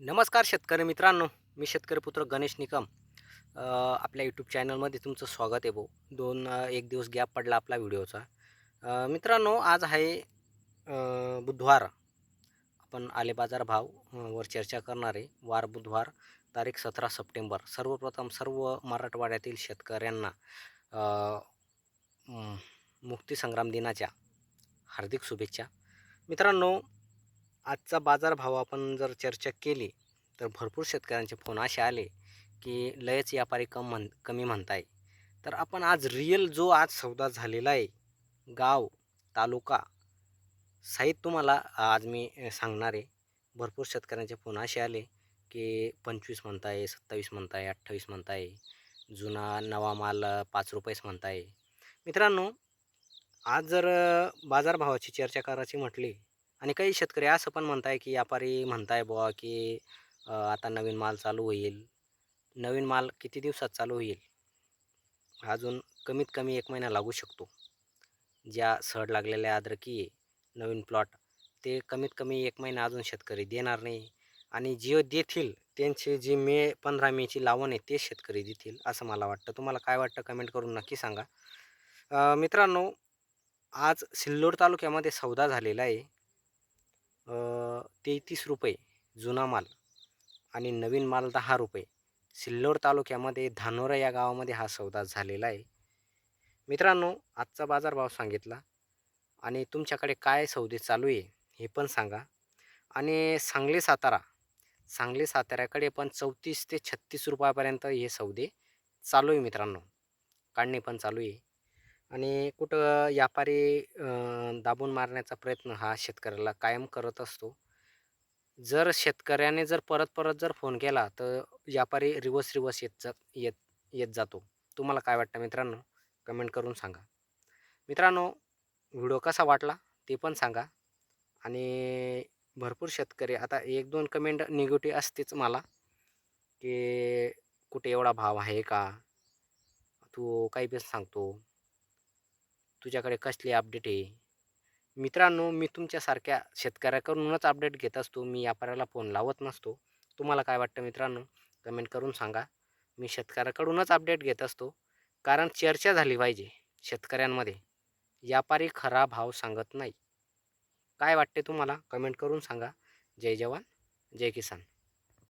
नमस्कार शेतकरी मित्रांनो मी शेतकरी पुत्र गणेश निकम. आपल्या यूट्यूब चॅनलमध्ये तुमचं स्वागत आहे भाऊ. दोन एक दिवस गॅप पडला आपला व्हिडिओचा. मित्रांनो आज आहे बुधवार. आपण आले बाजार भाव वर चर्चा करणार आहे. वार बुधवार तारीख सतरा सप्टेंबर. सर्वप्रथम सर्व मराठवाड्यातील शेतकऱ्यांना मुक्तीसंग्राम दिनाच्या हार्दिक शुभेच्छा. मित्रांनो आजचा बाजारभाव आपण जर चर्चा केली तर भरपूर शेतकऱ्यांचे फोन असे आले की लयच व्यापारी कम म्हण कमी म्हणताय. तर आपण आज रिअल जो आज सौदा झालेला आहे गाव तालुका साहित्य तुम्हाला आज मी सांगणार आहे. भरपूर शेतकऱ्यांचे फोन असे आले की पंचवीस म्हणताय सत्तावीस म्हणताय अठ्ठावीस म्हणताय जुना नवा माल पाच रुपयेच म्हणताय. मित्रांनो आज जर बाजारभावाची चर्चा करायची म्हटली आणि काही शेतकरी असं पण म्हणताय की व्यापारी म्हणताय बुवा की अ, आता नवीन माल चालू होईल. नवीन माल किती दिवसात चालू होईल? अजून कमीत कमी एक महिना लागू शकतो. ज्या सड लागलेल्या अद्रकी आहे नवीन प्लॉट ते कमीत कमी एक महिना अजून शेतकरी देणार नाही. आणि जे देतील त्यांचे जे मे पंधरा मेची लावण आहे ते शेतकरी देतील असं मला वाटतं. तुम्हाला काय वाटतं कमेंट करून नक्की सांगा. अ, मित्रांनो आज सिल्लोड तालुक्यामध्ये सौदा झालेला आहे. तेहतीस रुपये जुना माल आणि नवीन माल दहा रुपये. सिल्लोड तालुक्यामध्ये धानोरा या गावामध्ये हा सौदा झालेला आहे. मित्रांनो आजचा बाजारभाव सांगितला आणि तुमच्याकडे काय सौदे चालू आहे हे पण सांगा. आणि सांगली सातारा सांगली साताऱ्याकडे पण चौतीस ते छत्तीस रुपयापर्यंत हे सौदे चालू आहे मित्रांनो. काढणे पण चालू आहे. आणि कुठं व्यापारी दाबून मारण्याचा प्रयत्न हा शेतकऱ्याला कायम करत असतो. जर शेतकऱ्याने जर परत परत जर फोन केला तर व्यापारी रिवर्स रिवर्स येत जात येत येत जातो. तुम्हाला काय वाटतं मित्रांनो? कमेंट करून सांगा. मित्रांनो व्हिडिओ कसा वाटला ते पण सांगा. आणि भरपूर शेतकरी आता एक दोन कमेंट निगेटिव्ह असतेच मला की कुठे एवढा भाव आहे का? तू काही पण सांगतो. तुझ्याकडे कसली अपडेट आहे? मित्रांनो मी तुमच्यासारख्या शेतकऱ्याकडूनच अपडेट घेत असतो. मी व्यापाऱ्याला फोन लावत नसतो. तुम्हाला काय वाटतं मित्रांनो? कमेंट करून सांगा. मी शेतकऱ्याकडूनच अपडेट घेत असतो. कारण चर्चा झाली पाहिजे शेतकऱ्यांमध्ये. व्यापारी खरा भाव सांगत नाही. काय वाटते तुम्हाला? कमेंट करून सांगा. जय जवान जय किसान.